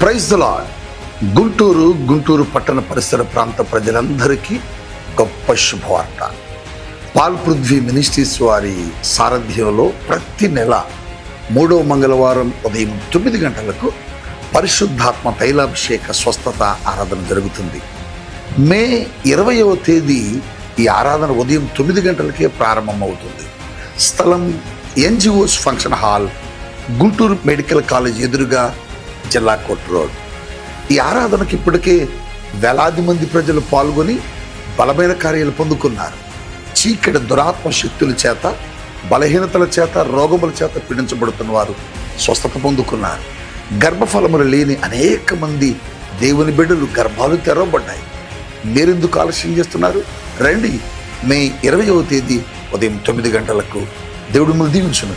Praise lord Guntur Guntur పట్టణ పరిసర ప్రాంత ప్రజలందరికీ గొప్ప శుభవార్త. పాల్ పృథ్వీ మినిస్ట్రీస్ వారి సారథ్యంలో ప్రతి నెల మూడో మంగళవారం ఉదయం తొమ్మిది గంటలకు పరిశుద్ధాత్మ తైలాభిషేక స్వస్థత ఆరాధన జరుగుతుంది. మే ఇరవయవ తేదీ ఈ ఆరాధన ఉదయం తొమ్మిది గంటలకే ప్రారంభమవుతుంది. స్థలం NGOs function hall Guntur medical college ఎదురుగా జిల్లా రోడ్. ఈ ఆరాధనకి ఇప్పటికే వేలాది మంది ప్రజలు పాల్గొని బలమైన కార్యాలు పొందుకున్నారు. చీకటి దురాత్మ శక్తుల చేత బలహీనతల చేత రోగముల చేత పీడించబడుతున్న వారు స్వస్థత పొందుకున్నారు. గర్భఫలములు లేని అనేక మంది దేవుని బిడ్డలు గర్భాలు తెరవబడ్డాయి. మీరెందుకు ఆలస్యం చేస్తున్నారు? రండి మే ఇరవయవ తేదీ ఉదయం తొమ్మిది గంటలకు దేవుడు మిమ్మల్ని దీవించును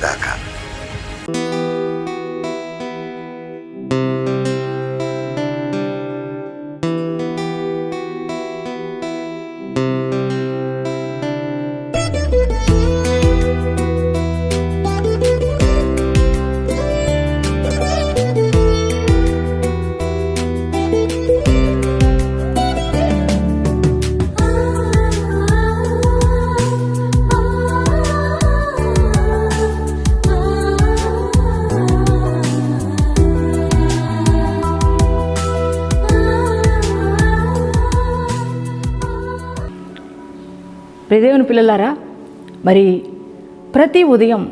ప్రియదేవుని పిల్లలారా మరి ప్రతి ఉదయం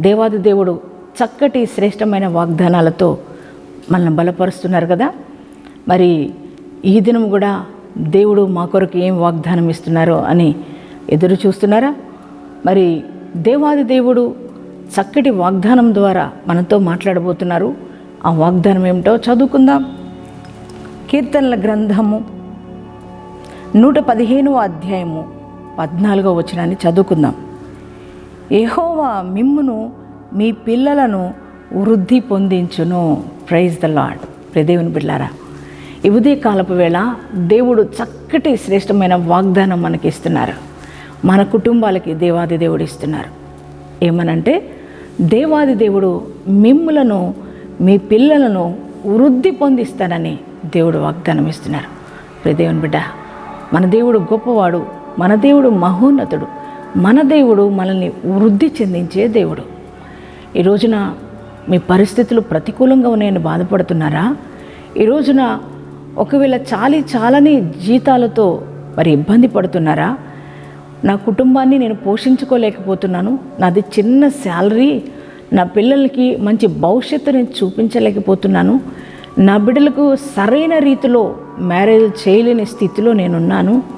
దేవాది దేవుడు చక్కటి శ్రేష్టమైన వాగ్దానాలతో మనల్ని బలపరుస్తున్నారు కదా. మరి ఈ దినం కూడా దేవుడు మా కొరకు ఏం వాగ్దానం ఇస్తున్నారో అని ఎదురు చూస్తున్నారా? మరి దేవాది దేవుడు చక్కటి వాగ్దానం ద్వారా మనతో మాట్లాడబోతున్నారు. ఆ వాగ్దానం ఏమిటో చదువుకుందాం. కీర్తనల గ్రంథము నూట పదిహేనవ అధ్యాయము. పద్నాలుగో వచనాన్ని చదువుకుందాం. ఎహోవా మిమ్మును మీ పిల్లలను వృద్ధి పొందించును. ప్రైజ్ ద లాడ్ ప్రదేవుని బిడ్లారా ఈ ఉదయకాలపు వేళ దేవుడు చక్కటి శ్రేష్టమైన వాగ్దానం మనకి ఇస్తున్నారు మన కుటుంబాలకి దేవాది దేవుడు ఇస్తున్నారు. ఏమనంటే దేవాది దేవుడు మిమ్ములను మీ పిల్లలను వృద్ధి పొందిస్తానని దేవుడు వాగ్దానం ఇస్తున్నారు ప్రదేవుని బిడ్డ మన దేవుడు గొప్పవాడు మన దేవుడు మహోన్నతుడు. మన దేవుడు మనల్ని వృద్ధి చెందించే దేవుడు. ఈ రోజున మీ పరిస్థితులు ప్రతికూలంగా ఉన్నాయని బాధపడుతున్నారా? ఈ రోజున ఒకవేళ చాలి చాలని జీతాలతో మరి ఇబ్బంది పడుతున్నారా? నా కుటుంబాన్ని నేను పోషించుకోలేకపోతున్నాను. నాది చిన్న శాలరీ. నా పిల్లలకి మంచి భవిష్యత్తు నేను చూపించలేకపోతున్నాను. నా బిడ్డలకు సరైన రీతిలో మ్యారేజ్ చేయలేని స్థితిలో నేనున్నాను.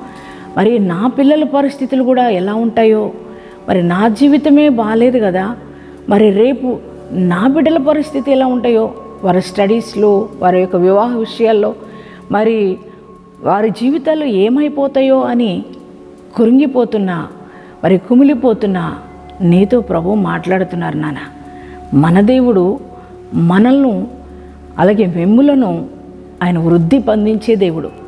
మరి నా పిల్లల పరిస్థితులు కూడా ఎలా ఉంటాయో? మరి నా జీవితమే బాగాలేదు కదా? మరి రేపు నా బిడ్డల పరిస్థితి ఎలా ఉంటాయో? వారి స్టడీస్లో వారి యొక్క వివాహ విషయాల్లో మరి వారి జీవితాలు ఏమైపోతాయో అని కురింగిపోతున్నా మరి కుమిలిపోతున్నా నీతో ప్రభు మాట్లాడుతున్నారు నాన్న. మన దేవుడు మనల్ని అలాగే వెమ్ములను ఆయన వృద్ధి పొందించే దేవుడు.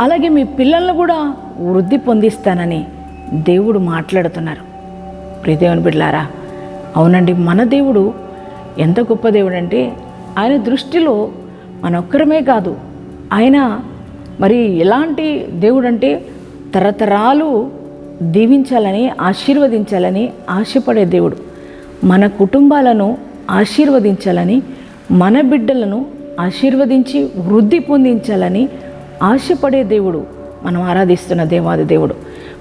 అలాగే మీ పిల్లలను కూడా వృద్ధి పొందిస్తానని దేవుడు మాట్లాడుతున్నారు. ప్రియదేవుని బిడ్లారా అవునండి మన దేవుడు ఎంత గొప్ప దేవుడు అంటే ఆయన దృష్టిలో మన ఒక్కరమే కాదు ఆయన మరి ఎలాంటి దేవుడు అంటే తరతరాలు దీవించాలని ఆశీర్వదించాలని ఆశపడే దేవుడు. మన కుటుంబాలను ఆశీర్వదించాలని మన బిడ్డలను ఆశీర్వదించి వృద్ధి పొందించాలని ఆశపడే దేవుడు మనం ఆరాధిస్తున్న దేవాది దేవుడు.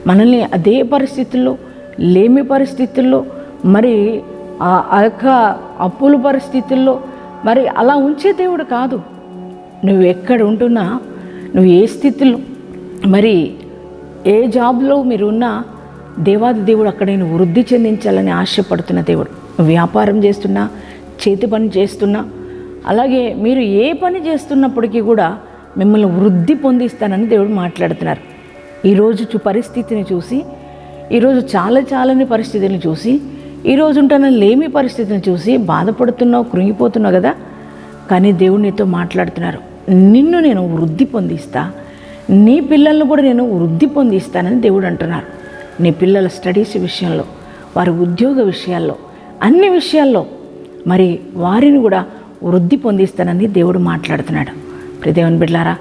మనల్ని అదే పరిస్థితుల్లో లేమి పరిస్థితుల్లో మరి ఆ యొక్క అప్పుల పరిస్థితుల్లో మరి అలా ఉంచే దేవుడు కాదు. నువ్వు ఎక్కడ ఉంటున్నా నువ్వు ఏ స్థితిలో మరి ఏ జాబ్లో మీరు ఉన్నా దేవాది దేవుడు అక్కడ నేను వృద్ధి చెందించాలని ఆశపడుతున్న దేవుడు. నువ్వు వ్యాపారం చేస్తున్నా చేతి పని చేస్తున్నా అలాగే మీరు ఏ పని చేస్తున్నప్పటికీ కూడా మిమ్మల్ని వృద్ధి పొందిస్తానని దేవుడు మాట్లాడుతున్నారు. ఈరోజు చూ పరిస్థితిని చూసి ఈరోజు చాలా చాలని పరిస్థితిని చూసి ఈరోజు ఉంటున్న లేమి పరిస్థితిని చూసి బాధపడుతున్నావు కృంగిపోతున్నావు కదా? కానీ దేవుడు నీతో మాట్లాడుతున్నారు. నిన్ను నేను వృద్ధి పొందిస్తా నీ పిల్లలను కూడా నేను వృద్ధి పొందిస్తానని దేవుడు అంటున్నారు. నీ పిల్లల స్టడీస్ విషయంలో వారి ఉద్యోగ విషయాల్లో అన్ని విషయాల్లో మరి వారిని కూడా వృద్ధి పొందిస్తానని దేవుడు మాట్లాడుతున్నాడు. ప్రదేవన్ బిడ్లారా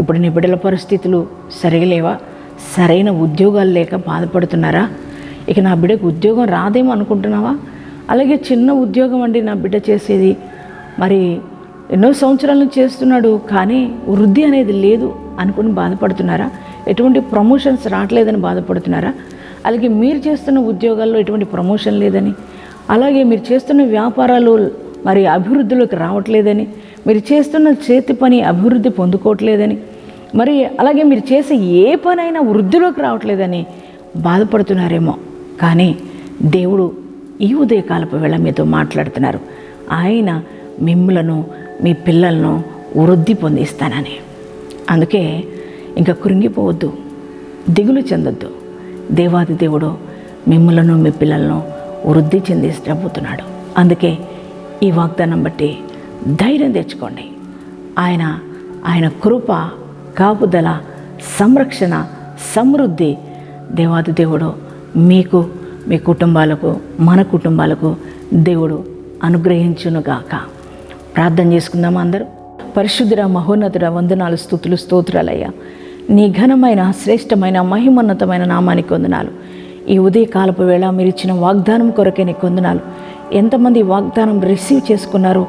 ఇప్పుడు నీ బిడ్డల పరిస్థితులు సరిగలేవా? సరైన ఉద్యోగాలు లేక బాధపడుతున్నారా? ఇక నా బిడ్డకు ఉద్యోగం రాదేమో అనుకుంటున్నావా? అలాగే చిన్న ఉద్యోగం అండి నా బిడ్డ చేసేది. మరి ఎన్నో సంవత్సరాల నుంచి చేస్తున్నాడు కానీ వృద్ధి అనేది లేదు అనుకుని బాధపడుతున్నారా? ఎటువంటి ప్రమోషన్స్ రావట్లేదని బాధపడుతున్నారా? అలాగే మీరు చేస్తున్న ఉద్యోగాల్లో ఎటువంటి ప్రమోషన్ లేదని? అలాగే మీరు చేస్తున్న వ్యాపారాలు మరి అభివృద్ధిలోకి రావట్లేదని మీరు చేస్తున్న చేతి పని అభివృద్ధి పొందుకోవట్లేదని మరి అలాగే మీరు చేసే ఏ పనైనా వృద్ధిలోకి రావట్లేదని బాధపడుతున్నారేమో. కానీ దేవుడు ఈ ఉదయకాలపు వేళ మీతో మాట్లాడుతున్నారు. ఆయన మిమ్మలను మీ పిల్లలను వృద్ధి పొందిస్తానని. అందుకే ఇంకా కృంగిపోవద్దు దిగులు చెందొద్దు. దేవాది దేవుడు మిమ్మలను మీ పిల్లలను వృద్ధి చెందిస్తబోతున్నాడు అందుకే ఈ వాగ్దానం బట్టి ధైర్యం తెచ్చుకోండి. ఆయన ఆయన కృప కాపుదల సంరక్షణ సమృద్ధి. దేవాది దేవుడు మీకు మీ కుటుంబాలకు మన కుటుంబాలకు దేవుడు అనుగ్రహించునుగాక. ప్రార్థన చేసుకుందామా అందరూ? పరిశుద్ధుర మహోన్నతుడ వందనాలు స్థుతులు స్తోత్రాలయ్యా. నీ ఘనమైన శ్రేష్టమైన మహిమోన్నతమైన నామానికి వందనాలు. ఈ ఉదయకాలపు వేళ మీరు ఇచ్చిన వాగ్దానం కొరకే నీకు వందనాలు. ఎంతమంది వాగ్దానం రిసీవ్ చేసుకున్నారో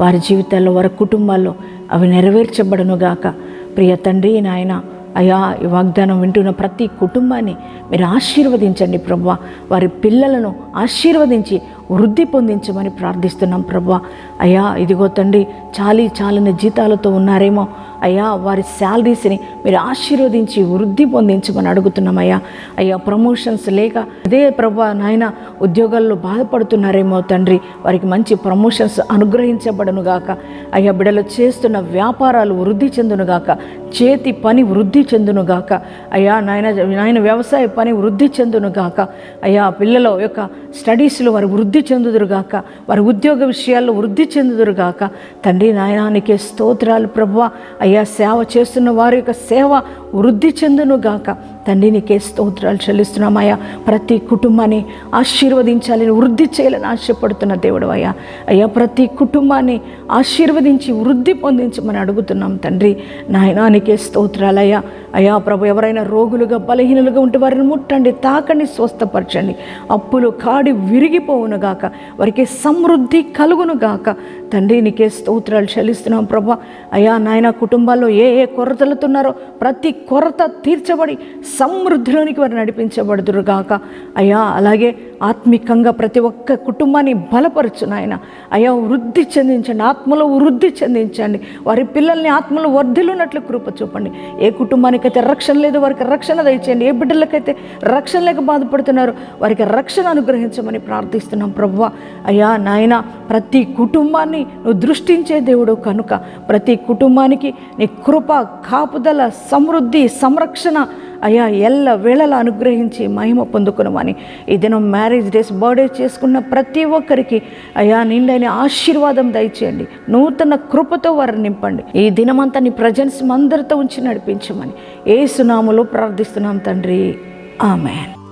వారి జీవితాల్లో వారి కుటుంబాల్లో అవి నెరవేర్చబడనుగాక ప్రియ తండ్రి నాయన అయా ఈ వాగ్దానం వింటున్న ప్రతి కుటుంబాన్ని మీరు ఆశీర్వదించండి ప్రభు. వారి పిల్లలను ఆశీర్వదించి వృద్ధి పొందించమని ప్రార్థిస్తున్నాం ప్రభు. అయ్యా ఇదిగో తండ్రి చాలీ చాలని జీతాలతో ఉన్నారేమో. అయ్యా వారి శాలరీస్ని మీరు ఆశీర్వదించి వృద్ధి పొందించమని అడుగుతున్నాం అయ్యా అయ్యా ప్రమోషన్స్ లేక అదే ప్రభా నాయన ఉద్యోగాల్లో బాధపడుతున్నారేమో తండ్రి. వారికి మంచి ప్రమోషన్స్ అనుగ్రహించబడనుగాక అయ్యా బిడలు చేస్తున్న వ్యాపారాలు వృద్ధి చెందునుగాక చేతి పని వృద్ధి చెందునుగాక అయ్యా నాయన నాయన వ్యవసాయ పని వృద్ధి చెందునుగాక అయ్యా పిల్లల యొక్క స్టడీస్లో వారు వృద్ధి చెందుదురుగాక వారి ఉద్యోగ విషయాల్లో వృద్ధి చెందుదురుగాక. తండ్రి నాయనానికే స్తోత్రాలు ప్రభు అయ్యా సేవ చేస్తున్న వారి యొక్క సేవ వృద్ధి చెందునుగాక. తండ్రి నీకే స్తోత్రాలు చెల్లిస్తున్నామయ్యా ప్రతి కుటుంబాన్ని ఆశీర్వదించాలని వృద్ధి చేయాలని ఆశపడుతున్న దేవుడు అయ్యా. అయ్యా ప్రతి కుటుంబాన్ని ఆశీర్వదించి వృద్ధి పొందించమని అడుగుతున్నాం తండ్రి. నాయనానికే స్తోత్రాలయ్యా అయ్యా. ప్రభు ఎవరైనా రోగులుగా బలహీనులుగా ఉంటే వారిని ముట్టండి తాకండి స్వస్థపరచండి. అప్పులు కాడి విరిగిపోవునుగాక వారికి సమృద్ధి కలుగునుగాక తండ్రి నీకే స్తోత్రాలు చెల్లిస్తున్నాం ప్రభా. అయ్యా నాయన కుటుంబాల్లో ఏ ఏ కొరతలుతున్నారో ప్రతి కొరత తీర్చబడి సమృద్ధిలోనికి వారు నడిపించబడుదురుగాక అయ్యా అలాగే ఆత్మికంగా ప్రతి ఒక్క కుటుంబాన్ని బలపరచు నాయన. అయ్యా వృద్ధి చెందించండి ఆత్మలో వృద్ధి చెందించండి. వారి పిల్లల్ని ఆత్మలో వర్ధిల్లున్నట్లు కృప చూపండి. ఏ కుటుంబానికైతే రక్షణ లేదు వారికి రక్షణ దయచేయండి. ఏ బిడ్డలకైతే రక్షణ లేక బాధపడుతున్నారు వారికి రక్షణ అనుగ్రహించమని ప్రార్థిస్తున్నాం ప్రభు అయ్యా నాయన ప్రతి కుటుంబాన్ని నువ్వు దృష్టించే దేవుడు కనుక ప్రతి కుటుంబానికి నీ కృప కాపుదల సమృద్ధి సంరక్షణ అయ్యా ఎల్ల వేళలా అనుగ్రహించి మహిమ పొందుకునమని. ఈ దినం మ్యారేజ్ డేస్ బర్త్డే చేసుకున్న ప్రతి ఒక్కరికి అయ్యా నిండైన ఆశీర్వాదం దయచేయండి. నూతన కృపతో వారిని నింపండి. ఈ దినమంతా నీ ప్రజెన్స్ అందరితో ఉంచి నడిపించమని. ఏ సునాములో ప్రార్థిస్తున్నాం తండ్రి. ఆమెన్.